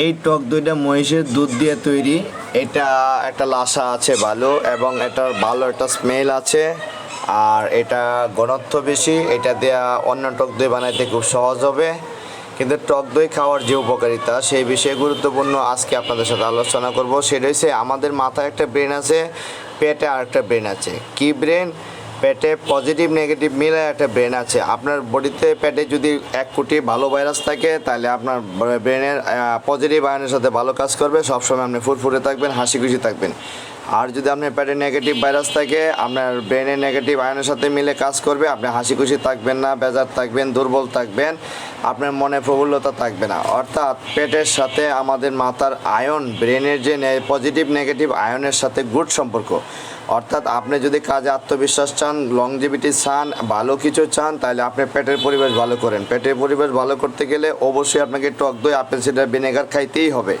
এই টক দইটা মহিষের দুধ দিয়ে তৈরি। এটা একটা লাসা আছে, ভালো, এবং এটার ভালো একটা স্মেল আছে, আর এটা ঘনত্ব বেশি। এটা দেয়া অন্য টক দই বানাইতে খুব সহজ হবে। কিন্তু টক দই খাওয়ার যে উপকারিতা, সেই বিষয়ে গুরুত্বপূর্ণ আজকে আপনাদের সাথে আলোচনা করব। সেটা হচ্ছে, আমাদের মাথায় একটা ব্রেন আছে, পেটে আর একটা ব্রেন আছে। কি ব্রেন পেটে পজিটিভ, নেগেটিভ মিলে একটা ব্রেন আছে। আপনার বডিতে পেটে যদি এক কোটি ভালো ভাইরাস থাকে, তাহলে আপনার ব্রেনের পজিটিভ আয়নের সাথে ভালো কাজ করবে। সবসময় আপনি ফুরফুরে থাকবেন, হাসি খুশি থাকবেন। আর যদি আপনার পেটে নেগেটিভ ভাইরাস থাকে, আপনার ব্রেনের নেগেটিভ আয়নের সাথে মিলে কাজ করবে, আপনি হাসি খুশি থাকবেন না, বেজার থাকবেন, দুর্বল থাকবেন, আপনার মনে প্রফুল্লতা থাকবে না। অর্থাৎ পেটের সাথে আমাদের মাথার আয়ন ব্রেনের যে পজিটিভ নেগেটিভ আয়নের সাথে গুড সম্পর্ক। অর্থাৎ আপনি যদি কাজে আত্মবিশ্বাস চান লংজিভিটি চান, ভালো কিছু চান, তাহলে আপনি পেটের পরিবেশ ভালো করেন। পেটের পরিবেশ ভালো করতে গেলে অবশ্যই আপনাকে টক দই, আপেল, সিডার ভিনেগার খাইতেই হবে।